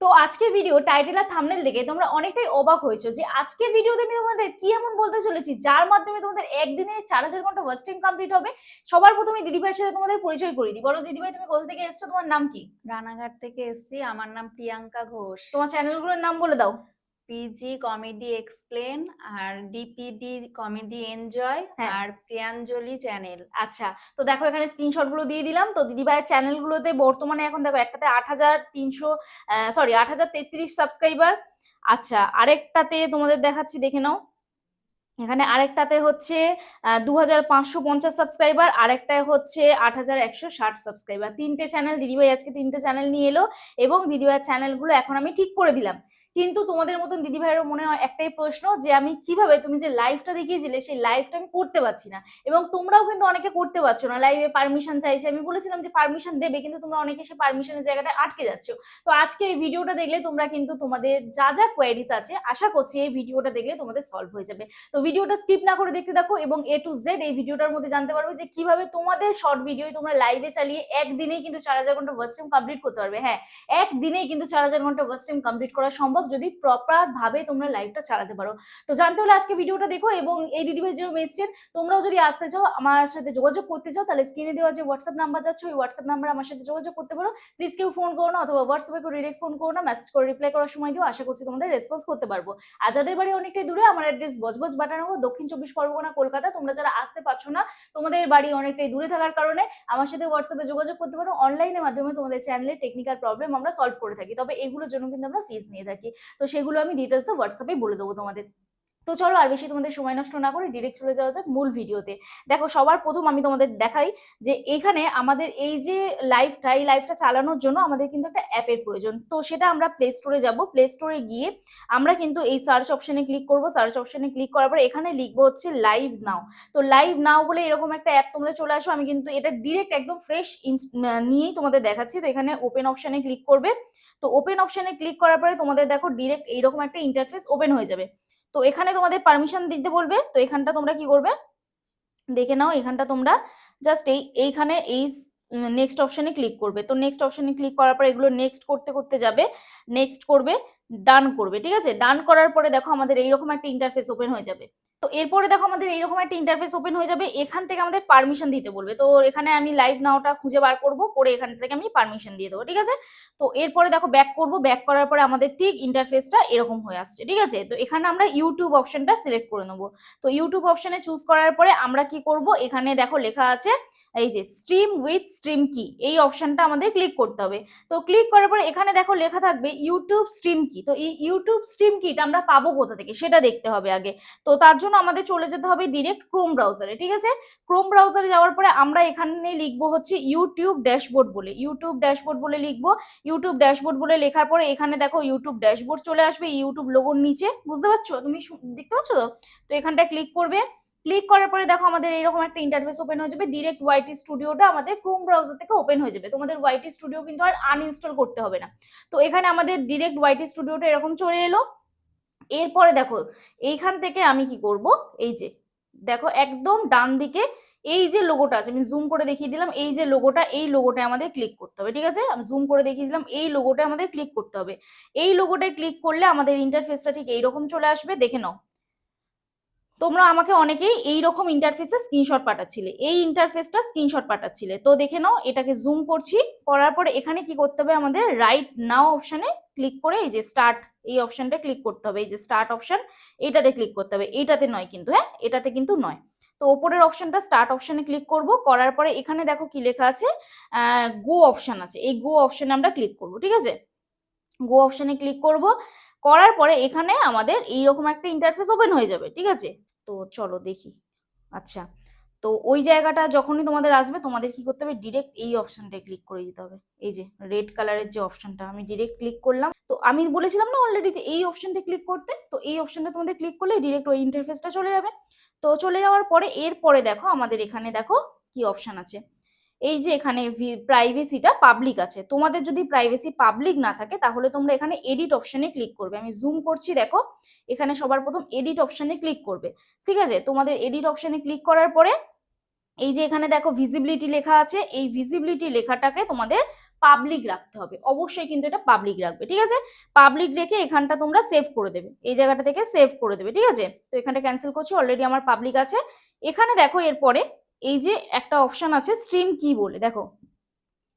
তো আজকে video title আর thumbnail দেখে তোমরা অনেকটাই অবাক হয়েছো যে আজকে ভিডিওতে আমি তোমাদের কি এমন বলতে চলেছি যার মাধ্যমে তোমাদের একদিনে চার হাজার ঘণ্টা ওয়েস্টিং কমপ্লিট হবে। সবার প্রথমে দিদিভাইয়ের সাথে তোমাদের পরিচয় করে দিই। বলো দিদিভাই তুমি কোথা থেকে এসছো? তোমার নাম কি? রানাঘাট থেকে এসছি। আমার নাম প্রিয়াঙ্কা ঘোষ। তোমার চ্যানেলগুলোর নাম বলে দাও। পিজি কমেডি এক্সপ্লেন আর ডিপিডি কমেডি এনজয়। আর প্রিয়াঞ্জলি চ্যানেল আচ্ছা তো দেখো এখানে স্ক্রিনশটগুলো দিয়ে দিলাম। তো দিদিভাইয়ের চ্যানেলগুলোতে বর্তমানে এখন দেখো একটাতে আট হাজার তিনশো সরি আট হাজার তেত্রিশ সাবস্ক্রাইবার আচ্ছা আরেকটাতে তোমাদের দেখাচ্ছি দেখে নাও। এখানে আরেকটাতে হচ্ছে দু হাজার পাঁচশো পঞ্চাশ সাবস্ক্রাইবার আরেকটায় হচ্ছে আট হাজার একশো ষাট সাবস্ক্রাইবার তিনটে চ্যানেল দিদিভাই আজকে তিনটে চ্যানেল নিয়ে এলো এবং দিদিভাইয়ের চ্যানেলগুলো এখন আমি ঠিক করে দিলাম। কিন্তু তোমাদের মতন দিদি দিদিভাইয়েরও মনে হয় একটাই প্রশ্ন যে আমি কীভাবে তুমি যে লাইভটা দেখিয়েছিলে সেই লাইভটা আমি করতে পারছি না। এবং তোমরাও কিন্তু অনেকে করতে পারছ না। লাইভে পারমিশন চাইছে। আমি বলেছিলাম যে পারমিশন দেবে, কিন্তু তোমরা অনেকে সে পারমিশনের জায়গাটায় আটকে যাচ্ছ। তো আজকে এই ভিডিওটা দেখলে তোমরা কিন্তু তোমাদের যা যা কোয়ারিজ আছে, আশা করছি এই ভিডিওটা দেখলে তোমাদের সলভ হয়ে যাবে। তো ভিডিওটা স্কিপ না করে দেখতে থাকো এবং এ টু জেড এই ভিডিওটার মধ্যে জানতে পারবে যে কীভাবে তোমাদের শর্ট ভিডিও তোমরা লাইভে চালিয়ে একদিনেই কিন্তু চার হাজার ঘণ্টা ওয়াচ টাইম কমপ্লিট করতে পারবে। হ্যাঁ একদিনেই কিন্তু চার হাজার ঘণ্টা ওয়াচ টাইম কমপ্লিট করা সম্ভব যদি প্রপার ভাবে তোমরা লাইভটা চালাতে পারো। তো জানতে হলে আজকে ভিডিওটা দেখো এবং এই দিদিভাই যেরকম এসছেন, তোমরাও যদি আসতে চাও, আমার সাথে যোগাযোগ করতে চাও, তাহলে স্ক্রিনে দেওয়া যে হোয়াটসঅ্যাপ নাম্বার যাচ্ছে, ওই হোয়াটসঅ্যাপ নাম্বার আমার সাথে যোগাযোগ করতে পারো। প্লিজ কেউ ফোন করো না অথবা হোয়াটসঅ্যাপে কেউ ডিরেক্ট ফোন করো না মেসেজ করে রিপ্লাই করার সময় দিও, আশা করছি তোমাদের রেসপন্স করতে পারব। আর যাদের বাড়ি অনেকটাই দূরে, আমার অ্যাড্রেস বজবজ বাটানগর, দক্ষিণ চব্বিশ পরগনা, কলকাতা, তোমরা যারা আসতে পারছ না, তোমাদের বাড়ি অনেকটাই দূরে থাকার কারণে আমার সাথে হোয়াটসঅ্যাপে যোগাযোগ করতে পারো। অনলাইনের মাধ্যমে তোমাদের চ্যানেলের টেকনিক্যাল প্রবলেম আমরা সলভ করে থাকি, তবে এগুলোর জন্য কিন্তু আমরা ফিস নিয়ে থাকি। তো সেগুলো আমি ডিটেলসে হোয়াটসঅ্যাপে বলে দেবো তোমাদের। তো চলো আর বেশি তোমাদের সময় নষ্ট না করে ডিরেক্ট চলে যাওয়া যাক মূল ভিডিওতে। দেখো, সবার প্রথম আমি তোমাদের দেখাই যে এখানে আমাদের এই যে লাইভটা এই লাইভটা চালানোর জন্য আমাদের কিন্তু একটা অ্যাপের প্রয়োজন। তো সেটা আমরা প্লে স্টোরে যাব। প্লে স্টোরে গিয়ে আমরা কিন্তু এই সার্চ অপশানে ক্লিক করব। সার্চ অপশানে ক্লিক করার পর এখানে লিখব হচ্ছে লাইভ নাও তো লাইভ নাও বলে এরকম একটা অ্যাপ তোমাদের চলে আসবে। আমি কিন্তু এটা ডিরেক্ট একদম ফ্রেশ নিয়েই তোমাদের দেখাচ্ছি। তো এখানে ওপেন অপশানে ক্লিক করবে। তো ওপেন অপশনে ক্লিক করার পরে তোমাদের দেখো ডিরেক্ট এইরকম একটা ইন্টারফেস ওপেন হয়ে যাবে। তো এখানে তোমাদের পারমিশন দিতে বলবে, তো এখানটা তোমরা কি করবে? দেখে নাও এখানটা তোমরা জাস্ট এই, এইখানে এই নেক্সট অপশনে ক্লিক করবে। তো নেক্সট অপশনে ক্লিক করার পর এগুলো নেক্সট করতে করতে যাবে। নেক্সট করবে ডান করবে, ঠিক আছে? ডান করার পরে দেখো আমাদের এইরকম একটা ইন্টারফেস ওপেন হয়ে যাবে। তো এরপরে দেখো আমাদের এইরকম একটা ইন্টারফেস ওপেন হয়ে যাবে, এখান থেকে আমাদের পারমিশন দিতে বলবে। তো এখানে আমি লাইভ নাওটা খুঁজে বার করব, করে এখান থেকে আমি পারমিশন দিয়ে দেবো, ঠিক আছে? তো এরপরে দেখো ব্যাক করব ব্যাক করার পরে আমাদের ঠিক ইন্টারফেসটা এরকম হয়ে আসছে, ঠিক আছে? তো এখানে আমরা ইউটিউব অপশনটা সিলেক্ট করে নেব। তো ইউটিউব অপশনে চুজ করার পরে আমরা কি করব? এখানে দেখো লেখা আছে এই যে স্ট্রিম উইথ স্ট্রিম কি এই অপশনটা আমাদের ক্লিক করতে হবে। তো ক্লিক করার পরে এখানে দেখো লেখা থাকবে ইউটিউব স্ট্রিম কি তো এই ইউটিউব স্ট্রিম কিটা আমরা পাবো কোথা থেকে? সেটা দেখতে হবে আগে। তো তার জন্য আমাদের চলে যেতে হবে ডিরেক্ট ক্রোম ব্রাউজারে ঠিক আছে? ক্রোম ব্রাউজারে যাওয়ার পরে আমরা এখানে লিখব হচ্ছে ইউটিউব ড্যাশবোর্ড বলে। ইউটিউব ড্যাশবোর্ড বলে লিখব। ইউটিউব ড্যাশবোর্ড বলে লেখার পরে এখানে দেখো ইউটিউব ড্যাশবোর্ড চলে আসবে ইউটিউব লোগোর নিচে। বুঝতে পারছ? তুমি দেখতে পাচ্ছ তো? তো এখানটা ক্লিক করবে। ক্লিক করার পরে দেখো আমাদের এরকম একটা ইন্টারফেস ওপেন হয়ে যাবে ডিরেক্ট ওয়াইটি স্টুডিওটা আমাদের ক্রোম ব্রাউজার থেকে ওপেন হয়ে যাবে। তোমাদের ওয়াইটি স্টুডিও কিন্তু আর আনইনস্টল করতে হবে না। তো এখানে আমাদের ডিরেক্ট ওয়াইটি স্টুডিওটা এরকম চলে এলো। এরপরে দেখো, এইখান থেকে আমি কি করব? এই যে, দেখো একদম ডান দিকে এই যে লোগোটা আছে, আমি জুম করে দেখিয়ে দিলাম, এই যে লোগোটা এই লোগোটা আমাদের ক্লিক করতে হবে, ঠিক আছে? আমি জুম করে দেখিয়ে দিলাম, এই লোগোটা আমাদের ক্লিক করতে হবে। এই লোগোটায় ক্লিক করলে আমাদের ইন্টারফেসটা ঠিক এইরকম চলে আসবে, দেখে নাও। তোমরা আমাকে অনেকেই এই রকম ইন্টারফেসে স্ক্রিনশট পাঠাচ্ছিলে। এই ইন্টারফেসটা স্ক্রিনশট পাঠাচ্ছিলে। তো দেখে নাও, এটাকে জুম করছি। করার পরে এখানে কি করতে হবে? আমাদের রাইট নাও অপশনে ক্লিক করে এই যে স্টার্ট এই অপশনটা ক্লিক করতে হবে। এই যে স্টার্ট অপশন এইটাতে ক্লিক করতে হবে। এইটাতে নয় কিন্তু হ্যাঁ? এটাতে কিন্তু নয়। তো ওপরের অপশনটা স্টার্ট অপশনে ক্লিক করব। করার পরে এখানে দেখো কি লেখা আছে গো অপশন আছে। এই গো অপশনে আমরা ক্লিক করব, ঠিক আছে? গো অপশনে ক্লিক করব। করার পরে এখানে আমাদের এইরকম একটা ইন্টারফেস ওপেন হয়ে যাবে, ঠিক আছে? তো চলো দেখি। আচ্ছা তো ওই জায়গাটা যখনই তোমাদের আসবে, তোমাদের কি করতে হবে? ডিরেক্ট এই অপশনটায় ক্লিক করে দিতে হবে। এই যে রেড কালারের যে অপশনটা আমি ডিরেক্ট ক্লিক করলাম। তো আমি বলেছিলাম না অলরেডি যে এই অপশনটা ক্লিক করতে? তো এই অপশনটা তোমাদের ক্লিক করলে ডিরেক্ট ওই ইন্টারফেসটা চলে যাবে। তো চলে যাওয়ার পরে, এরপরে দেখো আমাদের এখানে দেখো কি অপশন আছে। এই যে এখানে প্রাইভেসিটা পাবলিক আছে। তোমাদের যদি প্রাইভেসি পাবলিক না থাকে, তাহলে তোমরা এখানে এডিট অপশনে ক্লিক করবে। আমি জুম করছি, দেখো, এখানে সবার প্রথম এডিট অপশনে ক্লিক করবে। ঠিক আছে? তোমাদের এডিট অপশনে ক্লিক করার পরে, এই যে এখানে দেখো ভিজিবিলিটি লেখা আছে, এই ভিজিবিলিটি লেখাটাকে তোমাদের পাবলিক রাখতে হবে। অবশ্যই কিন্তু এটা পাবলিক রাখবে, ঠিক আছে? পাবলিক রেখে এখানটা তোমরা সেভ করে দেবে। এই জায়গাটা থেকে সেভ করে দেবে, ঠিক আছে? তো এখানটা ক্যান্সেল করছি অলরেডি আমার পাবলিক আছে। এখানে দেখো, এরপরে এই যে একটা অপশন আছে স্ট্রিম কি বলে, দেখো।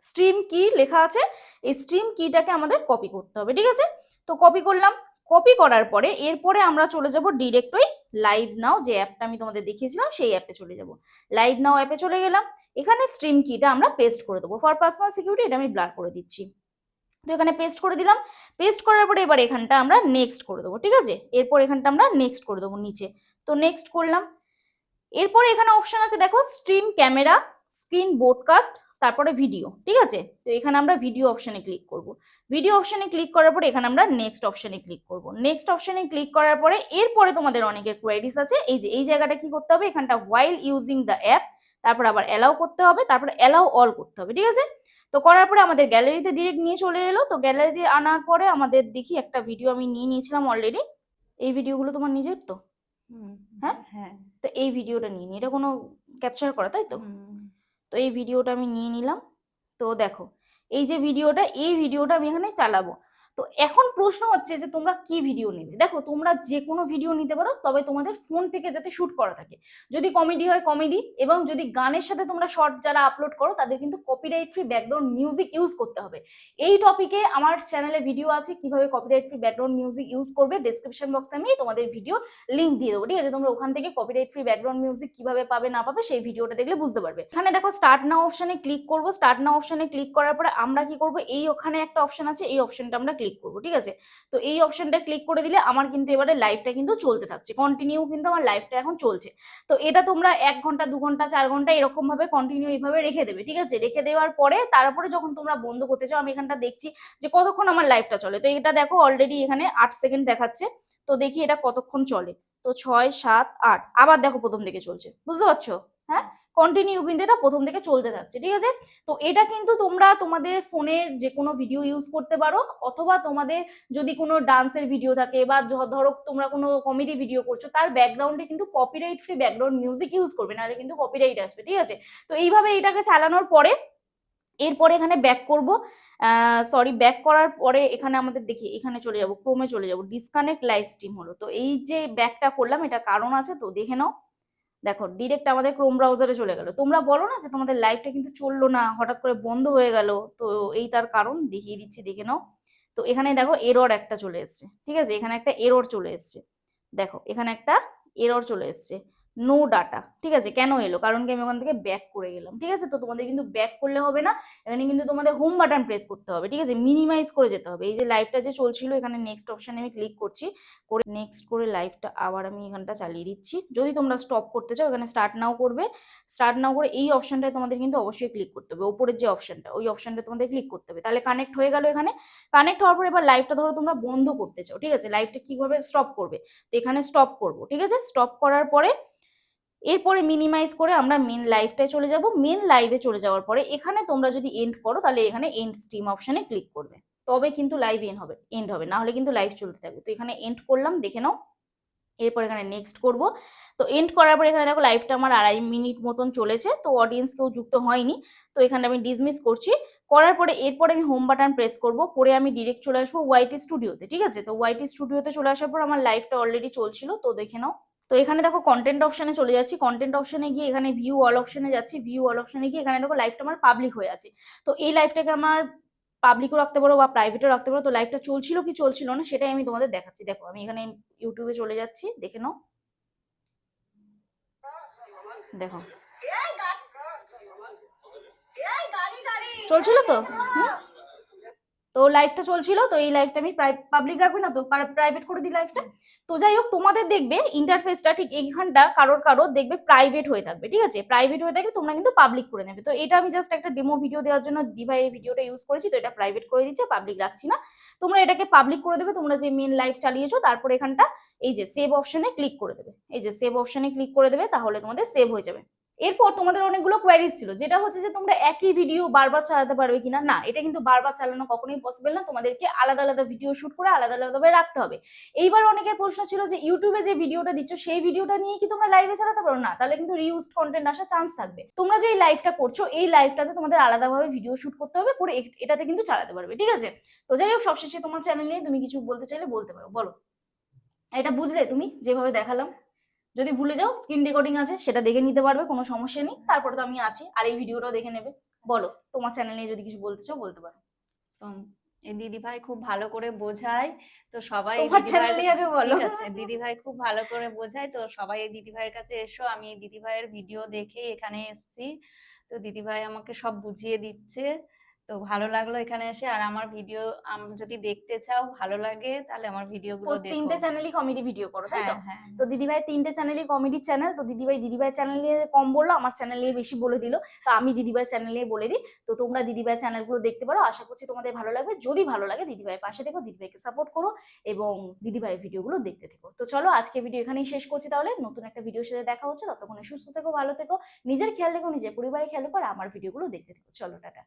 স্ট্রিম কি লেখা আছে, এই স্ট্রিম কিটাকে আমাদের কপি করতে হবে, ঠিক আছে? তো কপি করলাম কপি করার পরে এরপরে আমরা চলে যাব ডিরেক্ট ওই লাইভ নাও যে অ্যাপটা আমি তোমাদের দেখিয়েছিলাম, সেই অ্যাপে চলে যাব। লাইভ নাও অ্যাপে চলে গেলাম, এখানে স্ট্রিম কিটা আমরা পেস্ট করে দেবো। ফর পার্সোনাল সিকিউরিটি এটা আমি ব্লার করে দিচ্ছি। তো এখানে পেস্ট করে দিলাম পেস্ট করার পরে এবার এখানটা আমরা নেক্সট করে দেবো, ঠিক আছে? এরপর এখানটা আমরা নেক্সট করে দেবো নিচে। তো নেক্সট করলাম এরপর এখানে অপশন আছে দেখো স্ট্রিম ক্যামেরা স্ক্রিন বোডকাস্ট তারপরে ভিডিও ঠিক আছে? তো এখানে আমরা ভিডিও অপশনে ক্লিক করব। ভিডিও অপশনে ক্লিক করার পরে এখানে আমরা নেক্সট অপশনে ক্লিক করব। নেক্সট অপশনে ক্লিক করার পরে এরপরে তোমাদের অনেকের কোয়ারিজ আছে। এই যে এই জায়গাটা কি করতে হবে? এখানটা ওয়াইল ইউজিং দ্য অ্যাপ তারপর আবার অ্যালাউ করতে হবে তারপর অ্যালাউ অল করতে হবে ঠিক আছে? তো করার পরে আমাদের গ্যালারিতে ডিরেক্ট নিয়ে চলে এলো। তো গ্যালারিতে আনার পরে আমাদের দেখি একটা ভিডিও আমি নিয়ে নিয়েছিলাম অলরেডি এই ভিডিওগুলো তোমার নিজের তো? হ্যাঁ? হ্যাঁ। তো এই ভিডিওটা নিয়ে নিই। এটা কোনো ক্যাপচার করা তাই তো? তো এই ভিডিওটা আমি নিয়ে নিলাম। তো দেখো এই যে ভিডিওটা এই ভিডিওটা আমি এখানে চালাবো। তো এখন প্রশ্ন হচ্ছে যে তোমরা কি ভিডিও নেবে? দেখো, তোমরা যে কোনো ভিডিও নিতে পারো, তবে তোমাদের ফোন থেকে যাতে শ্যুট করা থাকে। যদি কমেডি হয় কমেডি এবং যদি গানের সাথে তোমরা শর্ট যারা আপলোড করো, তাদের কিন্তু copyright free background music use করতে হবে। এই টপিকে আমার চ্যানেলে ভিডিও আছে, কীভাবে copyright free background music use করবে ডেসক্রিপশন বক্সে আমি তোমাদের ভিডিও লিঙ্ক দিয়ে দেবো, ঠিক আছে? তোমরা ওখান থেকে কপিরাইট ফ্রি ব্যাকগ্রাউন্ড মিউজিক কীভাবে পাবে, না পাবে, সেই ভিডিওটা দেখলে বুঝতে পারবে। এখানে দেখো স্টার্ট নাও অপশনে ক্লিক করব। স্টার্ট নাও অপশনে ক্লিক করার পরে আমরা কি করব? এই ওখানে একটা অপশন আছে, এই অপশনটা আমরা ক্লিক করব, ঠিক আছে? তো এই অপশনটা ক্লিক করে দিলে আমার কিন্তু এবারে লাইভটা কিন্তু চলতে থাকছে। কন্টিনিউ কিন্তু আমার লাইভটা এখন চলছে। তো এটা তোমরা এক ঘণ্টা, দু ঘণ্টা, চার ঘণ্টা এরকম ভাবে কন্টিনিউ এইভাবে রেখে দেবে, ঠিক আছে? রেখে দেওয়ার পরে তারপরে যখন তোমরা বন্ধ করতে চাও, আমি এখানটা দেখছি যে কতক্ষণ আমার লাইভটা চলে। তো এটা দেখো অলরেডি এখানে আট সেকেন্ড দেখাচ্ছে। তো দেখি এটা কতক্ষণ চলে? তো ছয়, সাত, আট। আবার দেখো প্রথম দিকে চলছে। বুঝতে পারছ? হ্যাঁ? কন্টিনিউ কিন্তু এটা প্রথম থেকে চলতে থাকছে, ঠিক আছে? তো এটা কিন্তু তোমরা তোমাদের ফোনের যে কোনো ভিডিও ইউজ করতে পারো, অথবা তোমাদের যদি কোনো ডান্সের ভিডিও থাকে বা ধরো তোমরা কোনো কমেডি ভিডিও করছ, তার ব্যাকগ্রাউন্ডে কিন্তু copyright free background music use করবে, নাহলে কিন্তু কপিরাইট আসবে, ঠিক আছে? তো এইভাবে এটাকে চালানোর পরে, এরপরে এখানে ব্যাক করব সরি ব্যাক করার পরে এখানে আমাদের দেখি, এখানে চলে যাব ক্রোমে চলে যাব ডিসকানেক্ট লাইভ স্ট্রিম হলো। তো এই যে ব্যাকটা করলাম, এটা কারণ আছে, তো দেখে নাও। দেখো ডিরেক্ট আমাদের ক্রোম ব্রাউজারে চলে গেল। তোমরা বলো না যে তোমাদের লাইভটা কিন্তু চলল না, হঠাৎ করে বন্ধ হয়ে গেল, তো এই তার কারণ দেখিয়ে দিচ্ছি, দেখে নাও। তো এখানে দেখো এরর একটা চলে এসছে, ঠিক আছে? এখানে একটা এরর চলে এসছে। দেখো, এখানে একটা এরর চলে এসছে। নো ডাটা ঠিক আছে? কেন এলো? কারণ কি আমি ওখান থেকে ব্যাক করে গেলাম, ঠিক আছে? তো তোমাদের কিন্তু ব্যাক করলে হবে না, এখানে কিন্তু তোমাদের হোম বাটন প্রেস করতে হবে, ঠিক আছে? মিনিমাইজ করে যেতে হবে। এই যে লাইভটা যে চলছিল, এখানে নেক্সট অপশানে আমি ক্লিক করছি, করে নেক্সট করে লাইভটা আবার আমি এখানটা চালিয়ে দিচ্ছি। যদি তোমরা স্টপ করতে চাও, এখানে স্টার্ট নাও করবে। স্টার্ট নাও করে এই অপশানটায় তোমাদের কিন্তু অবশ্যই ক্লিক করতে হবে, ওপরের যে অপশনটা ওই অপশানটা তোমাদের ক্লিক করতে হবে। তাহলে কানেক্ট হয়ে গেল এখানে। কানেক্ট হওয়ার পর এবার লাইভটা ধরো তোমরা বন্ধ করতে চাও, ঠিক আছে? লাইভটা কীভাবে স্টপ করবে? তো এখানে স্টপ করব, ঠিক আছে? স্টপ করার পরে এরপরে মিনিমাইজ করে আমরা মেন লাইভটায় চলে যাব। মেন লাইভে চলে যাওয়ার পরে এখানে তোমরা যদি এন্ড করো, তাহলে এখানে এন্ড স্ট্রিম অপশানে ক্লিক করবে। তবে কিন্তু লাইভ এন্ড হবে এন্ড হবে, না হলে কিন্তু লাইভ চলতে থাকবে। তো এখানে এন্ড করলাম, দেখে নাও। এরপর এখানে নেক্সট করব। তো এন্ড করার পর এখানে দেখো লাইভটা আমার আড়াই মিনিট মতন চলেছে, তো অডিয়েন্স কেউ যুক্ত হয়নি। তো এখানে আমি ডিসমিস করছি। করার পরে এরপরে আমি হোম বাটন প্রেস করব, করে আমি ডিরেক্ট চলে আসব ওয়াইটি স্টুডিওতে ঠিক আছে? তো ওয়াইটি স্টুডিওতে চলে আসার পর আমার লাইভটা অলরেডি চলছিল, তো দেখে নাও। তো এখানে দেখো কন্টেন্ট অপশনে চলে যাচ্ছি। কন্টেন্ট অপশনে গিয়ে এখানে ভিউ অল অপশনে যাচ্ছি। ভিউ অল অপশনে গিয়ে এখানে দেখো লাইভটা আমার পাবলিক হয়ে আছে। তো এই লাইভটাকে আমার পাবলিকও রাখতে পারো বা প্রাইভেটও রাখতে পারো। তো লাইভটা চলছিল কি চলছিল না সেটাই আমি তোমাদের দেখাচ্ছি। দেখো আমি এখানে ইউটিউবে চলে যাচ্ছি। দেখে নাও। দেখো। চলছিল তো? হুম? তো লাইভটা চলছিল, তো এই লাইভটা আমি পাবলিক রাখবে না, তো প্রাইভেট করে দিই লাইভটা তো যাই হোক, তোমাদের দেখবে ইন্টারফেসটা ঠিক এইখানটা কারোর কারোর দেখবে প্রাইভেট হয়ে থাকবে, ঠিক আছে? প্রাইভেট হয়ে থাকবে তোমরা কিন্তু পাবলিক করে নেবে। তো এটা আমি জাস্ট একটা ডেমো ভিডিও দেওয়ার জন্য ডিভাই ভিডিওটা ইউজ করেছি, তো এটা প্রাইভেট করে দিচ্ছে পাবলিক রাখছি না। তোমরা এটাকে পাবলিক করে দেবে, তোমরা যে মেন লাইভ চালিয়েছো, তারপর এখানটা এই যে সেভ অপশনে ক্লিক করে দেবে। এই যে সেভ অপশনে ক্লিক করে দেবে, তাহলে তোমাদের সেভ হয়ে যাবে। এরপর তোমাদের অনেকগুলো কোয়ারিজ ছিল, যেটা হচ্ছে যে তোমরা একই ভিডিও বারবার চালাতে পারবে কিনা? না, এটা কিন্তু বারবার চালানো কখনোই পসিবল না। তোমাদেরকে আলাদা আলাদা ভিডিও শুট করে আলাদা আলাদাভাবে রাখতে হবে। এইবার অনেকের প্রশ্ন ছিল যে ইউটিউবে যে ভিডিওটা দিচ্ছ, সেই ভিডিওটা নিয়ে কি তোমরা লাইভে চালাতে পারো? না, তাহলে কিন্তু রিউজড কন্টেন্ট আসার চান্স থাকবে। তোমরা যে এই লাইভটা করছ, এই লাইভটাতে তোমাদের আলাদাভাবে ভিডিও শুট করতে হবে, করে এটাতে কিন্তু চালাতে পারবে, ঠিক আছে? তো যাই হোক, সবশেষে তোমার চ্যানেল নিয়ে তুমি কিছু বলতে চাইলে বলতে পারো, বলো। এটা বুঝলে তুমি, যেভাবে দেখালাম। যদি ভুলে যাও স্ক্রিন রেকর্ডিং আছে সেটা দেখে নিতে পারবে কোনো সমস্যা নেই। তারপরে তো আমি আছি আর এই ভিডিওটাও দেখে নেবে। বলো তোমার চ্যানেল নিয়ে যদি কিছু বলতে চাও বলতে পারো। দিদি ভাই খুব ভালো করে বোঝায় তো সবাই তোমার দিদি চ্যানেল আগে বলো। ঠিক আছে দিদি ভাই খুব ভালো করে বোঝায় তো সবাই এই দিদি ভাইয়ের কাছে এসো আমি এই দিদি ভাইয়ের ভিডিও দেখে এখানে এসেছি। তো দিদি ভাই আমাকে সব বুঝিয়ে দিচ্ছে। তো ভালো লাগল এখানে এসে। আর আমার ভিডিও যদি দেখতে চাও ভালো লাগে তাহলে আমার ভিডিও গুলো দেখো। তিনটে চ্যানেলই কমেডি ভিডিও করো তাই তো? হ্যাঁ হ্যাঁ। তো দিদিভাই তিনটে চ্যানেলই কমেডি চ্যানেল তো দিদিভাই দিদিভাই চ্যানেল নিয়ে কম বলল আমার চ্যানেল নিয়ে বেশি বলে দিল তো আমি দিদিভাই চ্যানেল নিয়ে বলে দিই। তো তোমরা দিদিভাই চ্যানেলগুলো দেখতে পারো আশা করছি তোমাদের ভালো লাগবে। যদি ভালো লাগে দিদিভাইয়ের পাশে থেকো দিদিভাইকে সাপোর্ট করো এবং দিদিভাইয়ের ভিডিওগুলো দেখতে থেকো। তো চলো আজকে ভিডিও এখানেই শেষ করছি তাহলে। নতুন একটা ভিডিওর সাথে দেখা হচ্ছে। ততক্ষণে সুস্থ থেকো ভালো থেকো নিজের খেয়াল রেখো নিজের পরিবারের খেয়াল রেখো আর আমার ভিডিওগুলো দেখতে থেকো। চলো টাটা।